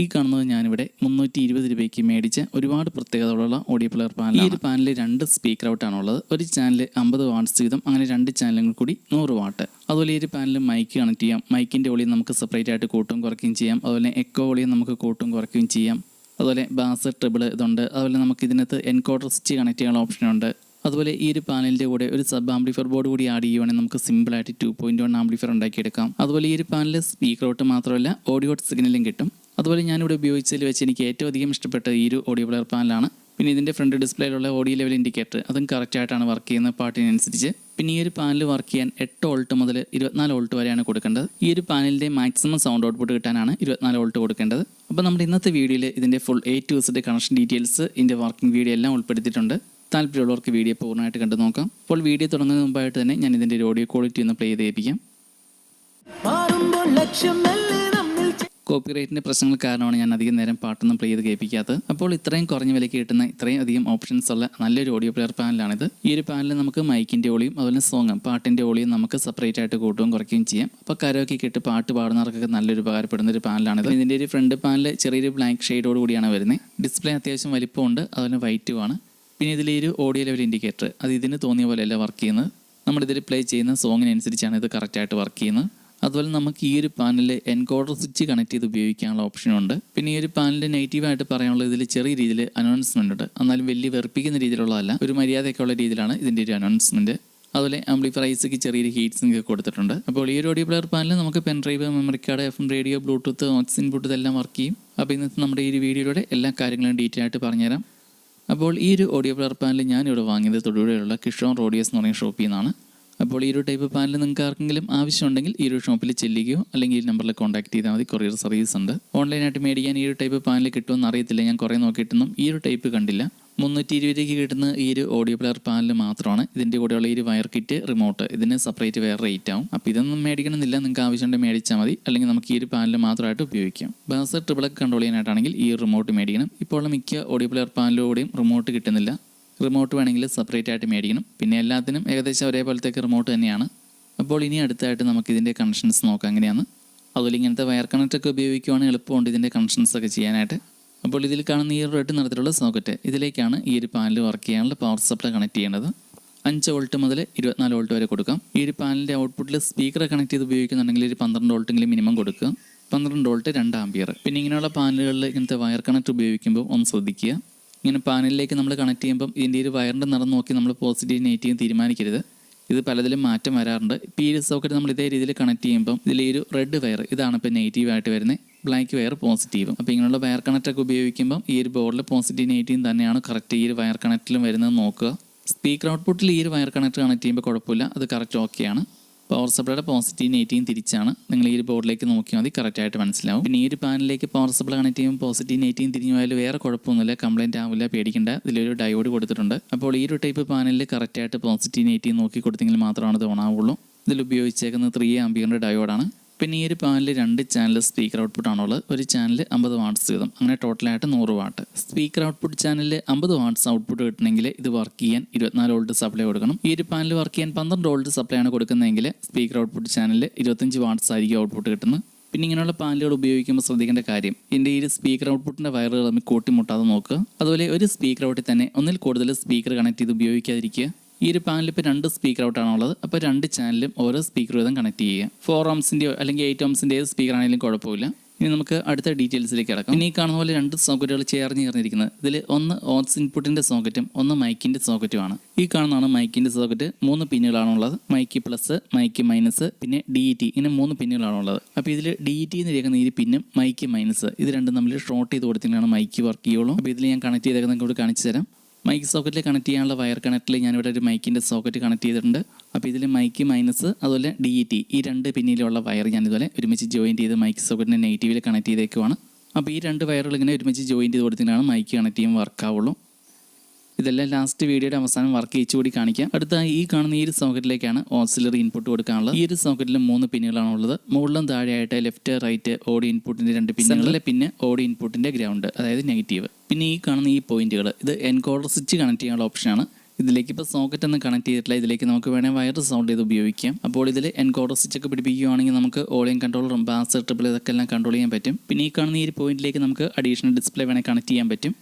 ഈ കാണുന്നത് ഞാനിവിടെ മുന്നൂറ്റി ഇരുപത് രൂപയ്ക്ക് മേടിച്ച ഒരുപാട് പ്രത്യേകതകളുള്ള ഓഡിയോ പ്ലെയർ പാനൽ ഈ ഒരു പാനലിൽ രണ്ട് സ്പീക്കർ ഔട്ടാണുള്ളത് ഒരു ചാനൽ അമ്പത് വാട്ട്സ് വീതം അങ്ങനെ രണ്ട് ചാനലുകൾ കൂടി നൂറ് വാട്ട് അതുപോലെ ഈ ഒരു പാനലിൽ മൈക്ക് കണക്ട് ചെയ്യാം. മൈക്കിന്റെ ഒളിയും നമുക്ക് സെപ്പറേറ്റ് ആയിട്ട് കൂട്ടും കുറയ്ക്കുകയും ചെയ്യാം. അതുപോലെ എക്കോ ഒളിയും നമുക്ക് കൂട്ടും കുറയ്ക്കുകയും ചെയ്യാം. അതുപോലെ ബാസ് ട്രിബിൾ ഇതുണ്ട്. അതുപോലെ നമുക്ക് ഇതിനകത്ത് എൻകോഡർ സ്വിച്ച് കണക്ട് ചെയ്യാനുള്ള ഓപ്ഷനുണ്ട് അതുപോലെ ഈ ഒരു പാനലിന്റെ കൂടെ ഒരു സബ് ആംപ്ലിഫയർ ബോർഡ് കൂടി ആഡ് ചെയ്യുവാണെങ്കിൽ നമുക്ക് സിമ്പിളായിട്ട് ടു പോയിന്റ് വൺ ആംപ്ലിഫയർ ഉണ്ടാക്കിയെടുക്കാം. അതുപോലെ ഈ ഒരു പാനലിൽ സ്പീക്കർ ഔട്ട് മാത്രമല്ല ഓഡിയോ സിഗ്നലും കിട്ടും. അതുപോലെ ഞാനിവിടെ ഉപയോഗിച്ചതിൽ വെച്ച് എനിക്ക് ഏറ്റവും അധികം ഇഷ്ടപ്പെട്ട ഈ ഒരു ഓഡിയോ പ്ലെയർ പാനലാണ് പിന്നെ ഇതിന്റെ ഫ്രണ്ട് ഡിസ്പ്ലേയിലുള്ള ഓഡിയോ ലെവൽ ഇൻഡിക്കേറ്റർ അതും കറക്റ്റായിട്ടാണ് വർക്ക് ചെയ്യുന്ന പാട്ടിനനുസരിച്ച്. പിന്നെ ഈ ഒരു പാനൽ വർക്ക് ചെയ്യാൻ എട്ട് വോൾട്ട് മുതൽ ഇരുപത്തിനാല് വോൾട്ട് വരെയാണ് കൊടുക്കേണ്ടത്. ഈ ഒരു പാനലിന്റെ മാക്സിമം സൗണ്ട് ഔട്ട്പുട്ട് കിട്ടാനാണ് ഇരുപത്തിനാല് വോൾട്ട് കൊടുക്കേണ്ടത്. അപ്പോൾ നമ്മുടെ ഇന്നത്തെ വീഡിയോയിൽ ഇതിന്റെ full A to set connection details ഇതിന്റെ വർക്കിംഗ് വീഡിയോ എല്ലാം ഉൾപ്പെടുത്തിയിട്ടുണ്ട്. താല്പര്യമുള്ളവർക്ക് വീഡിയോ പൂർണമായിട്ട് കണ്ടു നോക്കാം. അപ്പോൾ വീഡിയോ തുടങ്ങുന്നതിന് മുമ്പായിട്ട് തന്നെ ഞാൻ ഇതിന്റെ ഓഡിയോ ക്വാളിറ്റി ഒന്ന് പ്ലേ ചെയ്ത് ഏൽപ്പിക്കാം. കോപ്പിറൈറ്റിന്റെ പ്രശ്നങ്ങൾ കാരണമാണ് ഞാൻ അധികം നേരം പാട്ടൊന്നും പ്ലേ ചെയ്ത് കേൾപ്പിക്കാത്തത്. അപ്പോൾ ഇത്രയും കുറഞ്ഞ വിലയ്ക്ക് കിട്ടുന്ന ഇത്രയും അധികം ഓപ്ഷൻസ് ഉള്ള നല്ലൊരു ഓഡിയോ പ്ലെയർ പാനലാണിത് ഈ ഒരു പാനലിൽ നമുക്ക് മൈക്കിന്റെ ഓളിയും അതുപോലെ സോങ്ങും പാട്ടിന്റെ ഓളിയും നമുക്ക് സെപ്പറേറ്റ് ആയിട്ട് കൂട്ടുകയും കുറയ്ക്കുകയും ചെയ്യാം. അപ്പോൾ കരോക്കെ ഇട്ട് പാട്ട് പാടുന്നവർക്കൊക്കെ നല്ലൊരു ഉപകാരപ്പെടുന്ന ഒരു പാനലാണിത് ഇതിന്റെ ഒരു ഫ്രണ്ട് പാനൽ ചെറിയൊരു ബ്ലാക്ക് ഷെയ്ഡോട് കൂടിയാണ് വരുന്നത് ഡിസ്പ്ലേ അത്യാവശ്യം വലിപ്പമുണ്ട് അതുപോലെ വൈറ്റുമാണ് പിന്നെ ഇതിലൊരു ഓഡിയോ ലെവൽ ഇൻഡിക്കേറ്റർ അത് ഇതിന് തോന്നിയ പോലെയല്ല വർക്ക് ചെയ്യുന്നത്. നമ്മളിതിൽ പ്ലേ ചെയ്യുന്ന സോങ്ങിനനുസരിച്ചാണ് ഇത് കറക്റ്റായിട്ട് വർക്ക് ചെയ്യുന്നത്. അതുപോലെ നമുക്ക് ഈ ഒരു പാനലിൽ എൻകോഡർ സ്വിച്ച് കണക്ട് ചെയ്ത് ഉപയോഗിക്കാനുള്ള ഓപ്ഷനുണ്ട് പിന്നെ ഈ ഒരു പാനൽ നെഗറ്റീവായിട്ട് പറയാനുള്ള ഇതിൽ ചെറിയ രീതിയിൽ അനൗൺസ്മെന്റ് ഉണ്ട്. എന്നാലും വലിയ വെറുപ്പിക്കുന്ന രീതിയിലുള്ളതല്ല. ഒരു മര്യാദയൊക്കെയുള്ള രീതിയിലാണ് ഇതിന്റെ ഒരു അനൗൺസ്മെന്റ് അതുപോലെ ആംപ്ലിഫയർ ചെറിയൊരു ഹീറ്റ് സിങ്ക് കൊടുത്തിട്ടുണ്ട്. അപ്പോൾ ഈ ഒരു ഓഡിയോ പ്ലെയർ പാനലിൽ നമുക്ക് pen drive memory card F M radio bluetooth aux input ഇതെല്ലാം വർക്ക് ചെയ്യും. അപ്പോൾ ഇന്നത്തെ നമ്മുടെ ഈ ഒരു വീഡിയോയുടെ എല്ലാ കാര്യങ്ങളും ഡീറ്റെയിൽ ആയിട്ട് പറഞ്ഞുതരാം. അപ്പോൾ ഈ ഒരു ഓഡിയോ പ്ലെയർ പാനൽ ഞാനിവിടെ വാങ്ങിയത് തൊടുപുഴയുള്ള കിഷോൺ റോഡിയോസ് എന്ന് പറയുന്ന ഷോപ്പിൽ നിന്നാണ്. അപ്പോൾ ഈ ഒരു ടൈപ്പ് പാനൽ നിങ്ങൾക്ക് ആർക്കെങ്കിലും ആവശ്യമുണ്ടെങ്കിൽ ഈ ഒരു ഷോപ്പിൽ ചെല്ലുകയോ അല്ലെങ്കിൽ ഈ നമ്പറിൽ കോൺടാക്ട് ചെയ്താൽ മതി. കൊറിയർ സർവീസ് ഉണ്ട്. ഓൺലൈനായിട്ട് മേടിക്കാൻ ഈ ഒരു ടൈപ്പ് പാനൽ കിട്ടുമെന്ന് അറിയത്തില്ല. ഞാൻ കുറേ നോക്കിയിട്ടൊന്നും ഈ ഒരു ടൈപ്പ് കണ്ടില്ല. മുന്നൂറ്റി ഇരുപത് രൂപയ്ക്ക് കിട്ടുന്ന ഈ ഒരു ഓഡിയോ പ്ലെയർ പാനൽ മാത്രമാണ്. ഇതിന്റെ കൂടെയുള്ള ഈ ഒരു വയർ കിറ്റ് റിമോട്ട് ഇതിന് സെപ്പറേറ്റ് വേറെ റേറ്റ് ആവും. അപ്പോൾ ഇതൊന്നും മേടിക്കണമെന്നില്ല. നിങ്ങൾക്ക് ആവശ്യമുണ്ടെങ്കിൽ മേടിച്ചാൽ മതി. അല്ലെങ്കിൽ നമുക്ക് ഈ ഒരു പാനൽ മാത്രമായിട്ട് ഉപയോഗിക്കാം. ബാസ് ട്രിപ്പിളൊക്കെ കൺട്രോൾ ചെയ്യാനായിട്ടാണെങ്കിൽ ഈ റിമോട്ട് മേടിക്കണം. ഇപ്പോൾ മിക്ക ഓഡിയോ പ്ലെയർ പാനലിലൂടെയും റിമോട്ട് കിട്ടുന്നില്ല. റിമോട്ട് വേണമെങ്കിൽ സെപ്പറേറ്റ് ആയിട്ട് മേടിക്കണം. പിന്നെ എല്ലാത്തിനും ഏകദേശം ഒരേപോലത്തേക്ക് റിമോട്ട് തന്നെയാണ്. അപ്പോൾ ഇനി അടുത്തായിട്ട് നമുക്ക് ഇതിന്റെ കണക്ഷൻസ് നോക്കാം. എങ്ങനെയാണ്? അതുപോലെ ഇങ്ങനത്തെ വയർ കണക്റ്റൊക്കെ ഉപയോഗിക്കുവാണെങ്കിൽ എളുപ്പമുണ്ട് ഇതിന്റെ കണക്ഷൻസ് ഒക്കെ ചെയ്യാനായിട്ട്. അപ്പോൾ ഇതിൽ കാണുന്ന ഈ റെഡ് നിറത്തിലുള്ള സോക്കറ്റ് ഇതിലേക്കാണ് ഈ ഒരു പാനൽ വർക്ക് ചെയ്യാനുള്ള പവർ സപ്ലൈ കണക്ട് ചെയ്യേണ്ടത്. അഞ്ച് വോൾട്ട് മുതൽ ഇരുപത്തിനാല് വോൾട്ട് വരെ കൊടുക്കാം. ഈ ഒരു പാനലിന്റെ ഔട്ട്പുട്ടിൽ സ്പീക്കർ കണക്ട് ചെയ്ത് ഉപയോഗിക്കുന്നുണ്ടെങ്കിൽ ഒരു പന്ത്രണ്ട് വോൾട്ടെങ്കിലും മിനിമം കൊടുക്കുക. പന്ത്രണ്ട് വോൾട്ട് രണ്ട് ആംപിയർ പിന്നെ ഇങ്ങനെയുള്ള പാനലുകളിൽ ഇങ്ങനത്തെ വയർ കണക്ട് ഉപയോഗിക്കുമ്പോൾ ഒന്ന് ശ്രദ്ധിക്കുക. ഇങ്ങനെ പാനലിലേക്ക് നമ്മൾ കണക്ട് ചെയ്യുമ്പം ഇതിന്റെ ഒരു വയറിന്റെ നിറം നോക്കി നമ്മൾ പോസിറ്റീവ് നെഗറ്റീവ് തീരുമാനിക്കരുത്. ഇത് പലതിലും മാറ്റം വരാറുണ്ട്. ഈ ഒരു സോക്കറ്റ് നമ്മൾ ഇതേ രീതിയിൽ കണക്ട് ചെയ്യുമ്പം ഇതിൽ ഒരു റെഡ് വയർ ഇതാണ് ഇപ്പോൾ നെഗറ്റീവ് ആയിട്ട് വരുന്നത് ബ്ലാക്ക് വയർ പോസിറ്റീവും അപ്പോൾ ഇങ്ങനെയുള്ള വയർ കണക്റ്റൊക്കെ ഉപയോഗിക്കുമ്പോൾ ഉപയോഗിക്കുമ്പം ഈ ഒരു ബോർഡിൽ പോസിറ്റീവ് നെഗറ്റീവ് തന്നെയാണ് കറക്റ്റ് ഈ ഒരു വയർ കണക്റ്റിലും വരുന്നത് നോക്കുക. സ്പീക്കർ ഔട്ട്പുട്ടിൽ ഈ ഒരു വയർ കണക്ട് കണക്ട് ചെയ്യുമ്പോൾ കുഴപ്പമില്ല. അത് കറക്റ്റ് ഓക്കെയാണ് പവർ സപ്ലൈയുടെ പോസിറ്റീവ് നെഗറ്റീവ് തിരിച്ചാണ്. നിങ്ങൾ ഈ ഒരു ബോർഡിലേക്ക് നോക്കിയാൽ മതി കറക്റ്റായിട്ട് മനസ്സിലാവും. പിന്നെ ഈ ഒരു പാനലിലേക്ക് പവർ സപ്ലൈ കണക്ട് ചെയ്യുമ്പോൾ പോസിറ്റീവ് നെഗറ്റീവ് തിരിഞ്ഞു പോയാൽ വേറെ കുഴപ്പമൊന്നുമില്ല കംപ്ലൈന്റ് ആവില്ല പേടിക്കേണ്ട. ഇതിലൊരു ഡയോഡ് കൊടുത്തിട്ടുണ്ട്. അപ്പോൾ ഈ ഒരു ടൈപ്പ് പാനലിൽ കറക്റ്റായിട്ട് പോസിറ്റീവ് നെഗറ്റീവ് നോക്കി കൊടുത്തെങ്കിൽ മാത്രമാണ് ഇത് ഓൺ ആവുള്ളൂ. ഇതിൽ ഉപയോഗിച്ചേക്കുന്നത് ത്രീ ആംബിയറിന്റെ ഡയോഡാണ് പിന്നെ ഈ ഒരു പാനലിൽ രണ്ട് ചാനൽ സ്പീക്കർ ഔട്ട്പുട്ട് ആണുള്ളത്. ഒരു ചാനൽ അമ്പത് വാട്ട്സ് വീതം. അങ്ങനെ ടോട്ടലായിട്ട് നൂറ് വാട്ട്. സ്പീക്കർ ഔട്ട്പുട്ട് ചാനലിൽ അമ്പത് വാട്ട്സ് ഔട്ട്പുട്ട് കിട്ടണമെങ്കിൽ ഇത് വർക്ക് ചെയ്യാൻ ഇരുപത്തിനാല് വോൾട്ട് സപ്ലൈ കൊടുക്കണം. ഈ ഒരു പാനൽ വർക്ക് ചെയ്യാൻ പന്ത്രണ്ട് വോൾട്ട് സപ്ലൈ ആണ് കൊടുക്കുന്നതെങ്കിൽ സ്പീക്കർ ഔട്ട്പുട്ട് ചാനലിൽ ഇരുപത്തഞ്ച് വാട്ട്സ് ആയിരിക്കും ഔട്ട്പുട്ട് കിട്ടുന്നത്. പിന്നെ ഇങ്ങനെയുള്ള പാനലുകൾ ഉപയോഗിക്കുമ്പോൾ ശ്രദ്ധിക്കേണ്ട കാര്യം ഇതിന്റെ ഈ സ്പീക്കർ ഔട്ട്പുട്ടിന്റെ വയറുകൾ തമ്മിൽ കൂട്ടിമുട്ടാതെ നോക്കുക. അതുപോലെ ഒരു സ്പീക്കർ ഔട്ടിൽ തന്നെ ഒന്നിൽ കൂടുതൽ സ്പീക്കർ കണക്ട് ചെയ്ത് ഉപയോഗിക്കാതിരിക്കുക. ഈ ഒരു പാനലിൽ ഇപ്പോൾ രണ്ട് സ്പീക്കർ ഔട്ടാണ് ഉള്ളത്. അപ്പോൾ രണ്ട് ചാനലും ഓരോ സ്പീക്കർ വീതം കണക്ട് ചെയ്യുക. ഫോർ ഓംസിന്റെയോ അല്ലെങ്കിൽ എയ്റ്റ് ഓംസിന്റെ ഏത് സ്പീക്കർ ആണെങ്കിലും കുഴപ്പമില്ല. ഇനി നമുക്ക് അടുത്ത ഡീറ്റെയിൽസിലേക്ക് കിടക്കാം. ഇനി കാണുന്ന പോലെ രണ്ട് സോക്കറ്റുകൾ ചേർന്ന് ചേർന്നിരിക്കുന്നത്. ഇതിൽ ഒന്ന് ഓൺസ് ഇൻപുട്ടിന്റെ സോക്കറ്റും ഒന്ന് മൈക്കിന്റെ സോക്കറ്റുമാണ് ഈ കാണുന്നതാണ് മൈക്കിന്റെ സോക്കറ്റ് മൂന്ന് പിന്നുകളാണുള്ളത് മൈക്ക് പ്ലസ് മൈക്ക് മൈനസ് പിന്നെ ഡി ടി ഇങ്ങനെ മൂന്ന് പിന്നുകളാണുള്ളത് അപ്പോൾ ഇതിൽ ഡി ടി എന്ന് ഇരിക്കുന്ന ഈ പിന്നും മൈക്ക് മൈനസ് ഇത് രണ്ടും നമ്മൾ ഷോർട്ട് ചെയ്ത് കൊടുത്തിട്ടാണ് മൈക്ക് വർക്ക് ചെയ്യുള്ളൂ. അപ്പോൾ ഇതിൽ ഞാൻ കണക്ട് ചെയ്തേക്കുന്നത് കൂടി കാണിച്ചു തരാം. മൈക്ക് സോക്കറ്റിൽ കണക്ട് ചെയ്യാനുള്ള വയർ കണക്റ്റിൽ ഞാനിവിടെ ഒരു മൈക്കിന്റെ സോക്കറ്റ് കണക്ട് ചെയ്തിട്ടുണ്ട്. അപ്പോൾ ഇതിൽ മൈക്ക് മൈനസ് അതുപോലെ ഡി ടി ഈ രണ്ട് പിന്നിലുള്ള വയർ ഞാൻ ഇതുപോലെ ഒരുമിച്ച് ജോയിൻ ചെയ്ത് മൈക്ക് സോക്കറ്റിന്റെ നെഗറ്റീവിൽ കണക്ട് ചെയ്തേക്കുവാണ്. അപ്പോൾ ഈ രണ്ട് വയറുകൾ ഇങ്ങനെ ഒരുമിച്ച് ജോയിൻ ചെയ്ത് കൊടുത്തിട്ടാണ് മൈക്ക് കണക്ട് ചെയ്യുമ്പോൾ വർക്ക് ആവുള്ളൂ. ഇതെല്ലാം ലാസ്റ്റ് വീഡിയോയുടെ അവസാനം വർക്ക് ചെയ്യിച്ചു കൂടി കാണിക്കാം. അടുത്ത ഈ കാണുന്ന ഈ ഒരു സോക്കറ്റിലേക്കാണ് ഓക്സിലറി ഇൻപുട്ട് കൊടുക്കാനുള്ളത്. ഈ ഒരു സോക്കറ്റിൽ മൂന്ന് പിന്നുകളാണ് ഉള്ളത് മുകളിലും താഴെയായിട്ട് ലെഫ്റ്റ് റൈറ്റ് ഓഡി ഇൻപുട്ടിന്റെ രണ്ട് പിന്നുകളിലെ പിന്നെ ഓഡി ഇൻപുട്ടിന്റെ ഗ്രൗണ്ട് അതായത് നെഗറ്റീവ് പിന്നെ ഈ കാണുന്ന ഈ പോയിന്റുകൾ ഇത് എൻകോഡർ സ്വിച്ച് കണക്ട് ചെയ്യാനുള്ള ഓപ്ഷനാണ് ഇതിലേക്ക് ഇപ്പോൾ സോക്കറ്റ് ഒന്നും കണക്ട് ചെയ്തിട്ടില്ല. ഇതിലേക്ക് നമുക്ക് വേണേൽ വയർ സൗണ്ട് ചെയ്ത് ഉപയോഗിക്കാം. അപ്പോൾ ഇതിൽ എൻകോഡർ സ്വിച്ച് ഒക്കെ പിടിപ്പിക്കുകയാണെങ്കിൽ നമുക്ക് ഓളിയം കൺട്രോളറും ബാസ് ട്രിപ്പിൾ ഇതൊക്കെ എല്ലാം കൺട്രോൾ ചെയ്യാൻ പറ്റും. പിന്നെ ഈ കാണുന്ന ഈ പോയിന്റിലേക്ക് നമുക്ക് അഡീഷണൽ ഡിസ്പ്ലേ വേണേൽ കണക്ട് ചെയ്യാൻ പറ്റും.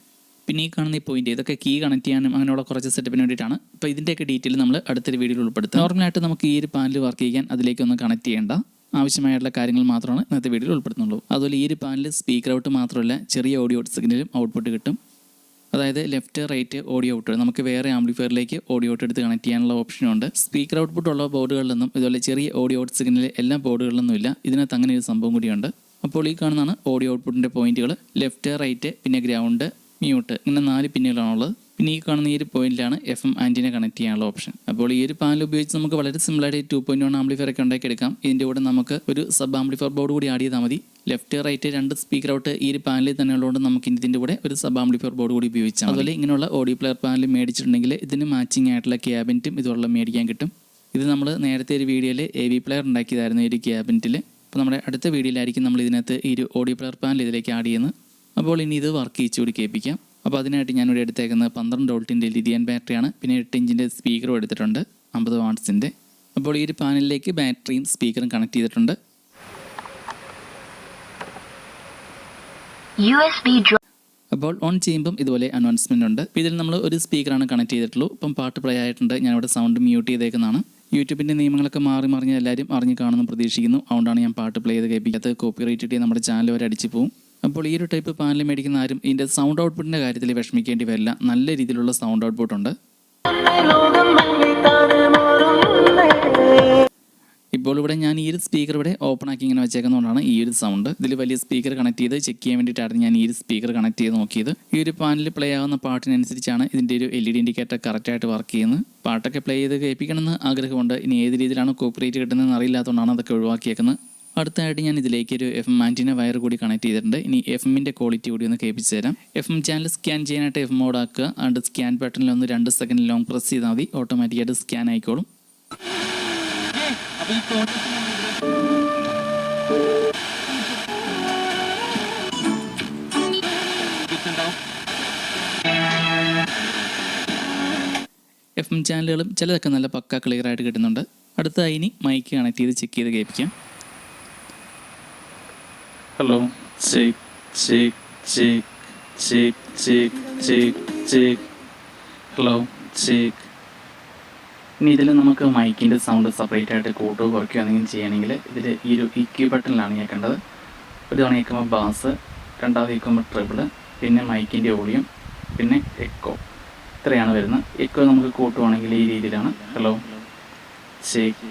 പിന്നെ ഈ കാണുന്ന ഈ പോയിന്റ് ഇതൊക്കെ കീ കണക്ട് ചെയ്യാനും അങ്ങനെയുള്ള കുറച്ച് സെറ്റപ്പിന് വേണ്ടിയിട്ടാണ്. അപ്പോൾ ഇതിന്റെയൊക്കെ ഡീറ്റെയിൽ നമ്മൾ അടുത്തൊരു വീഡിയോയിൽ ഉൾപ്പെടുത്തും. നോർമലായിട്ട് നമുക്ക് ഈ ഒരു പാനൽ വർക്ക് ചെയ്യാൻ അതിലേക്കൊന്നും കണക്ട് ചെയ്യേണ്ട ആവശ്യമായിട്ടുള്ള കാര്യങ്ങൾ മാത്രമാണ് ഇന്നത്തെ വീഡിയോയിൽ ഉൾപ്പെടുത്തുന്നുള്ളൂ. അതുപോലെ ഈ ഒരു പാനൽ സ്പീക്കർ ഔട്ട് മാത്രമല്ല ചെറിയ ഓഡിയോ സിഗ്നലും ഔട്ട്പുട്ട് കിട്ടും. അതായത് ലെഫ്റ്റ് റൈറ്റ് ഓഡിയോ ഔട്ട് നമുക്ക് വേറെ ആംപ്ലിഫയറിലേക്ക് ഓഡിയോ ഔട്ട് എടുത്ത് കണക്ട് ചെയ്യാനുള്ള ഓപ്ഷനുണ്ട് സ്പീക്കർ ഔട്ട്പുട്ട് ഉള്ള ബോർഡുകളിലൊന്നും ഇതുപോലെ ചെറിയ ഓഡിയോ ഔട്ട് സിഗ്നൽ എല്ലാ ബോർഡുകളിലൊന്നും ഇല്ല. ഇതിനകത്ത് അങ്ങനെ ഒരു സംഭവം കൂടിയുണ്ട്. അപ്പോൾ ഈ കാണുന്നതാണ് ഓഡിയോ ഔട്ട്പുട്ടിന്റെ പോയിന്റുകൾ ലെഫ്റ്റ് റൈറ്റ് പിന്നെ ഗ്രൗണ്ട് മ്യൂട്ട്. ഇങ്ങനെ നാല് പിന്നുകളാണുള്ളത്. പിന്നെ ഈ കാണുന്ന ഈ ഒരു പോയിന്റിലാണ് എഫ് എം ആന്റിനെ കണക്ട് ചെയ്യാനുള്ള ഓപ്ഷൻ അപ്പോൾ ഈ ഒരു പാനൽ ഉപയോഗിച്ച് നമുക്ക് വളരെ സിമ്പിളായിട്ട് ടു പോയിന്റ് വൺ ആംപ്ലിഫയർ ഒക്കെ ഉണ്ടാക്കിയെടുക്കാം ഇതിന്റെ കൂടെ നമുക്ക് ഒരു സബ് ആംപ്ലിഫയർ ബോർഡ് കൂടി ആഡ് ചെയ്താൽ മതി. ലെഫ്റ്റ് റൈറ്റ് രണ്ട് സ്പീക്കർ ഔട്ട് ഈ ഒരു പാനലിൽ തന്നെ ഉള്ളതുകൊണ്ട് നമുക്ക് ഇതിന്റെ കൂടെ ഒരു സബ് ആംപ്ലിഫയർ ബോർഡ് കൂടി ഉപയോഗിച്ചാൽ അതുപോലെ ഇങ്ങനെയുള്ള ഓഡിയോ പ്ലെയർ പാനൽ മേടിച്ചിട്ടുണ്ടെങ്കിൽ ഇതിന് മാച്ചിങ് ആയിട്ടുള്ള ക്യാബിനറ്റും ഇതുള്ള മേടിക്കാൻ കിട്ടും. ഇത് നമ്മൾ നേരത്തെ ഒരു വീഡിയോയിൽ എ വി പ്ലെയർ ഉണ്ടാക്കിയതായിരുന്നു ഈ ഒരു ക്യാബിനറ്റിൽ അപ്പോൾ നമ്മുടെ അടുത്ത വീഡിയോയിലായിരിക്കും നമ്മൾ ഇതിനകത്ത് ഈ ഒരു ഓഡിയോ പ്ലെയർ പാനൽ ഇതിലേക്ക് ആഡ് ചെയ്യുന്നത്. അപ്പോൾ ഇനി ഇത് വർക്ക് ചെയ്ച്ചുകൂടി കേൾപ്പിക്കാം. അപ്പോൾ അതിനായിട്ട് ഞാനിവിടെ എടുത്തേക്കുന്നത് പന്ത്രണ്ട് വോൾട്ടിന്റെ ലിഥിയൻ ബാറ്ററിയാണ്. പിന്നെ എട്ട് ഇഞ്ചിന്റെ സ്പീക്കറും എടുത്തിട്ടുണ്ട് അമ്പത് വാട്ട്സിന്റെ. അപ്പോൾ ഈ ഒരു പാനലിലേക്ക് ബാറ്ററിയും സ്പീക്കറും കണക്ട് ചെയ്തിട്ടുണ്ട്. USB അപ്പോൾ ഓൺ ചെയ്യുമ്പം ഇതുപോലെ അനൗൺസ്മെന്റ് ഉണ്ട്. ഇതിൽ നമ്മൾ ഒരു സ്പീക്കറാണ് കണക്ട് ചെയ്തിട്ടുള്ളൂ. ഇപ്പം പാട്ട് പ്ലേ ആയിട്ടുണ്ട് ഞാനിവിടെ സൗണ്ട് മ്യൂട്ട് ചെയ്തേക്കുന്നതാണ്. യൂട്യൂബിന്റെ നിയമങ്ങളൊക്കെ മാറി മറിഞ്ഞ് എല്ലാവരും അറിഞ്ഞു കാണുമെന്ന് പ്രതീക്ഷിക്കുന്നു. അതുകൊണ്ടാണ് ഞാൻ പാട്ട് പ്ലേ ചെയ്ത് കേൾപ്പിക്കാത്തത്. കോപ്പി റൈറ്റ് നമ്മുടെ ചാനൽ വരെ അടിച്ചു പോകും അപ്പോൾ ഈ ഒരു ടൈപ്പ് പാനൽ മേടിക്കുന്ന ആരും ഇതിന്റെ സൗണ്ട് ഔട്ട്പുട്ടിന്റെ കാര്യത്തിൽ വിഷമിക്കേണ്ടി വരില്ല. നല്ല രീതിയിലുള്ള സൗണ്ട് ഔട്ട്പുട്ട് ഉണ്ട്. ഇപ്പോൾ ഇവിടെ ഞാൻ ഈ ഒരു സ്പീക്കർ ഇവിടെ ഓപ്പൺ ആക്കി ഇങ്ങനെ വെച്ചേക്കുന്നതുകൊണ്ടാണ് ഈ ഒരു സൗണ്ട് ഇതിൽ വലിയ സ്പീക്കർ കണക്ട് ചെയ്ത് ചെക്ക് ചെയ്യാൻ വേണ്ടിയിട്ടാണ് ഞാൻ ഈ ഒരു സ്പീക്കർ കണക്ട് ചെയ്ത് നോക്കിയത്. ഈ ഒരു പാനലിൽ പ്ലേ ആവുന്ന പാട്ടിനനുസരിച്ചാണ് ഇതിന്റെ ഒരു എൽ ഇ ഡി ഇൻഡിക്കേറ്റർ കറക്റ്റായിട്ട് വർക്ക് ചെയ്യുന്നത്. പാട്ടൊക്കെ പ്ലേ ചെയ്ത് കേൾപ്പിക്കണമെന്ന് ആഗ്രഹമുണ്ട്. ഇനി ഏത് രീതിയിലാണ് കോപ്പറേറ്റ് കിട്ടുന്നതെന്ന് അറിയില്ലാത്തതുകൊണ്ടാണ് അതൊക്കെ ഒഴിവാക്കിയേക്കുന്നത്. അടുത്തായിട്ട് ഞാൻ ഇതിലേക്ക് ഒരു എഫ് എം ആന്റിന വയർ കൂടി കണക്ട് ചെയ്തിട്ടുണ്ട്. ഇനി എഫ് എമ്മിന്റെ ക്വാളിറ്റി കൂടി ഒന്ന് കേൾപ്പിച്ച് തരാം. എഫ് എം ചാനൽ സ്കാൻ ചെയ്യാനായിട്ട് എഫ് മോഡ് ആക്കുക അതുകൊണ്ട് സ്കാൻ ബട്ടണിൽ ഒന്ന് രണ്ട് സെക്കൻഡ് ലോങ് പ്രസ് ചെയ്താൽ മതി. ഓട്ടോമാറ്റിക്കായിട്ട് സ്കാൻ ആയിക്കോളും. എഫ് എം ചാനലുകളും ചിലതൊക്കെ നല്ല പക്ക ക്ലിയർ ആയിട്ട് കിട്ടുന്നുണ്ട്. അടുത്തതായി ഇനി മൈക്ക് കണക്ട് ചെയ്ത് ചെക്ക് ചെയ്ത് കേൾപ്പിക്കാം. Hello check check check check check check check hello check ഇനി ഇതിൽ നമുക്ക് മൈക്കിന്റെ സൗണ്ട് സെപ്പറേറ്റ് ആയിട്ട് കൂട്ടുകയോ കുറയ്ക്കുകയോ എന്തെങ്കിലും ചെയ്യണമെങ്കിൽ ഇതിൽ ഈ ഒരു ഇക്യു ബട്ടണിലാണ് കേൾക്കേണ്ടത് ഒരു തവണ കേൾക്കുമ്പോൾ ബാസ് രണ്ടാമത് കേൾക്കുമ്പോൾ ട്രിബിൾ പിന്നെ മൈക്കിന്റെ വോളിയം പിന്നെ എക്കോ ഇത്രയാണ് വരുന്നത്. എക്കോ നമുക്ക് കൂട്ടുവാണെങ്കിൽ ഈ രീതിയിലാണ്. Hello check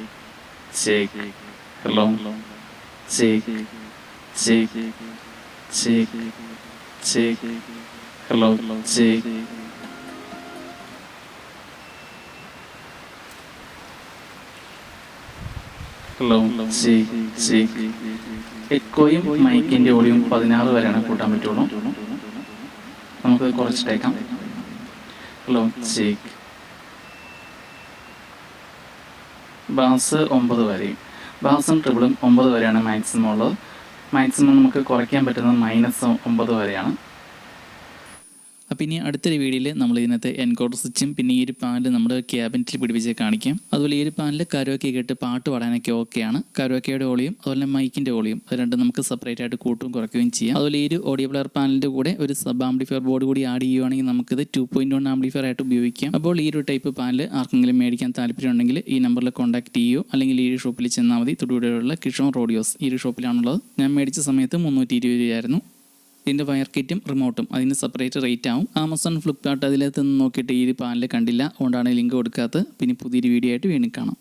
check hello check check tick, tick. Hello, tick. Hello എക്കോയും മൈക്കിന്റെ വോളിയം പതിനാറ് വരെയാണ് കൂട്ടാൻ പറ്റുള്ളൂ. നമുക്ക് കുറച്ചിട്ടേക്കാം ഹലോ ചേക്ക് ബാസ് ഒമ്പത് വരെയും. ബാസും ട്രിപ്പിളും ഒമ്പത് വരെയാണ് മാക്സിമം ഉള്ളത്. മാക്സിമം നമുക്ക് കുറയ്ക്കാൻ പറ്റുന്നത് മൈനസ് ഒമ്പത് വരെയാണ്. അപ്പോൾ ഇനി അടുത്തൊരു വീഡിയോയിൽ നമ്മൾ ഇതിനകത്ത് എൻകോഡർ സ്വിച്ചും പിന്നെ ഈ ഒരു പാനൽ നമ്മുടെ ക്യാബിനറ്റിൽ പിടിപ്പിച്ച് കാണിക്കാം. അതുപോലെ ഈ ഒരു പാനൽ കരോക്കെ കേട്ട് പാട്ട് പാടാനൊക്കെ ഓക്കെയാണ്. കരോക്കയുടെ ഓളിയും അതുപോലെ മൈക്കിന്റെ ഓളിയും അത് രണ്ടും നമുക്ക് സെപ്പറേറ്റ് ആയിട്ട് കൂട്ടും കുറയ്ക്കുകയും ചെയ്യാം. അതുപോലെ ഈ ഒരു ഓഡിയോ പ്ലെയർ പാനലിന്റെ കൂടെ ഒരു സബ് ആംപ്ലിഫയർ ബോർഡ് കൂടി ആഡ് ചെയ്യുവാണെങ്കിൽ നമുക്കിത് ടു പോയിന്റ് വൺ ആംപ്ലിഫയർ ആയിട്ട് ഉപയോഗിക്കാം. അപ്പോൾ ഈ ഒരു ടൈപ്പ് പാനൽ ആർക്കെങ്കിലും മേടിക്കാൻ താല്പര്യമുണ്ടെങ്കിൽ ഈ നമ്പറിൽ കോൺടാക്ട് ചെയ്യുകയോ അല്ലെങ്കിൽ ഈ ഷോപ്പിൽ ചെന്നാൽ മതി. തൊടുപുഴയുള്ള കിഷോൺ റോഡിയോസ് ഈ ഒരു ഷോപ്പിലാണുള്ളത് ഞാൻ മേടിച്ച സമയത്ത് മുന്നൂറ്റി ഇരുപത് രൂപയായിരുന്നു. ഇതിന്റെ വയർ കിറ്റും റിമോട്ടും അതിന് സെപ്പറേറ്റ് റേറ്റ് ആവും. ആമസോൺ ഫ്ലിപ്കാർട്ട് അതിലകത്ത് നിന്ന് നോക്കിയിട്ട് ഈ പാനൽ കണ്ടില്ല. അതുകൊണ്ടാണ് ലിങ്ക് കൊടുക്കാത്തത്. പിന്നെ പുതിയൊരു വീഡിയോ ആയിട്ട് വീണ്ടും കാണാം.